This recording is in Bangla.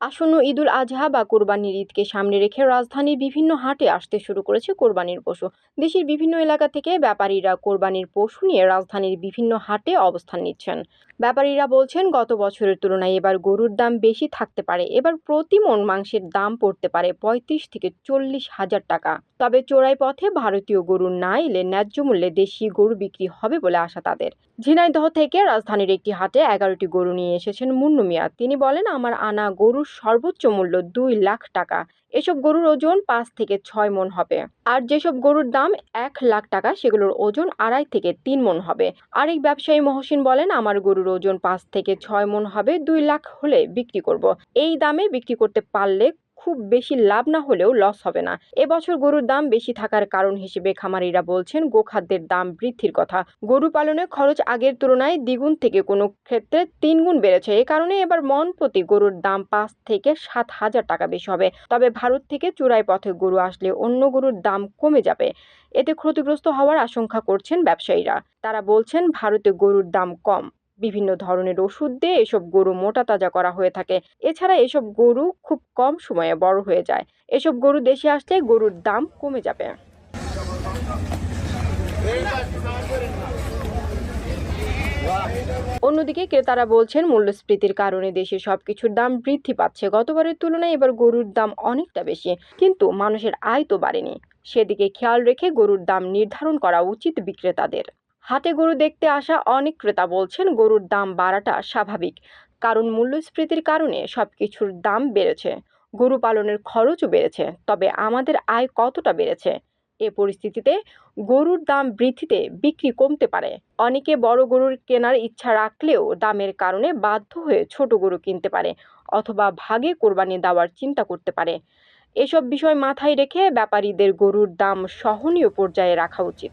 আসন্ন ঈদুল আজহা বা কোরবানির ঈদকে সামনে রেখে রাজধানীর বিভিন্ন হাটে আসতে শুরু করেছে কোরবানির পশু। দেশের বিভিন্ন এলাকা থেকে ব্যাপারীরা কোরবানির পশু নিয়ে রাজধানীর বিভিন্ন হাটে অবস্থান নিচ্ছেন। ব্যাপারীরা বলছেন, গত বছরের তুলনায় এবার গরুর দাম বেশি থাকতে পারে। এবার প্রতি মন মাংসের দাম পড়তে পারে পঁয়ত্রিশ থেকে চল্লিশ হাজার টাকা। তবে চোরাই পথে ভারতীয় গরু না এলে ন্যায্য মূল্যে দেশি গরু বিক্রি হবে বলে আশা তাদের। ঝিনাইদহ থেকে রাজধানীর একটি হাটে এগারোটি গরু নিয়ে এসেছেন মুন্নু মিয়া। তিনি বলেন, আমার আনা গরুর সর্বোচ্চ মূল্য দুই লাখ টাকা। এসব গরুর ওজন পাঁচ থেকে ছয় মন হবে। আর যেসব গরুর দাম এক লাখ টাকা, সেগুলোর ওজন আড়াই থেকে তিন মন হবে। আরেক ব্যবসায়ী মহসিন বলেন, আমার গরুর ওজন পাঁচ থেকে ছয় মন হবে, দুই লাখ হলে বিক্রি করব। এই দামে বিক্রি করতে পারলে খুব বেশি লাভ না হলেও লস হবে না। এবছর গরুর দাম বেশি থাকার কারণ হিসেবে খামারিরা বলছেন, গোখাদ্যের দাম বৃদ্ধির কথা। গরু পালনে খরচ আগের তুলনায় দ্বিগুণ থেকে কোনো ক্ষেত্রে তিনগুণ বেড়েছে। এ কারণে এবার মন প্রতি গরুর দাম পাঁচ থেকে সাত হাজার টাকা বেশি হবে। তবে ভারত থেকে চূড়াই পথে গরু আসলে অন্য গরুর দাম কমে যাবে। এতে ক্ষতিগ্রস্ত হওয়ার আশঙ্কা করছেন ব্যবসায়ীরা। তারা বলছেন, ভারতে গরুর দাম কম। বিভিন্ন ধরনের ওষুধ দিয়ে এসব গরু মোটা তাজা করা হয়ে থাকে। এছাড়া এসব গরু খুব কম সময়ে বড় হয়ে যায়। এসব গরু দেশে আসলে গরুর দাম কমে যাবে। অন্যদিকে ক্রেতারা বলছেন, মূল্যস্ফীতির কারণে দেশে সবকিছুর দাম বৃদ্ধি পাচ্ছে। গতবারের তুলনায় এবার গরুর দাম অনেকটা বেশি, কিন্তু মানুষের আয় তো বাড়েনি। সেদিকে খেয়াল রেখে গরুর দাম নির্ধারণ করা উচিত বিক্রেতাদের। হাটে গরু দেখতে আসা অনেক ক্রেতা বলছেন গরুর দাম বাড়াটা স্বাভাবিক। কারণ মূল্যস্ফীতির কারণে সব কিছুর দাম বেড়েছে, গরু পালনের খরচও বেড়েছে, তবে আমাদের আয় কতটা বেড়েছে? এ পরিস্থিতিতে গরুর দাম বৃদ্ধিতে বিক্রি কমতে পারে। অনেকে বড় গরুর কেনার ইচ্ছা রাখলেও দামের কারণে বাধ্য হয়ে ছোট গরু কিনতে পারে অথবা ভাগে কোরবানি দেওয়ার চিন্তা করতে পারে। এসব বিষয় মাথায় রেখে ব্যাপারীদের গরুর দাম সহনীয় পর্যায়ে রাখা উচিত।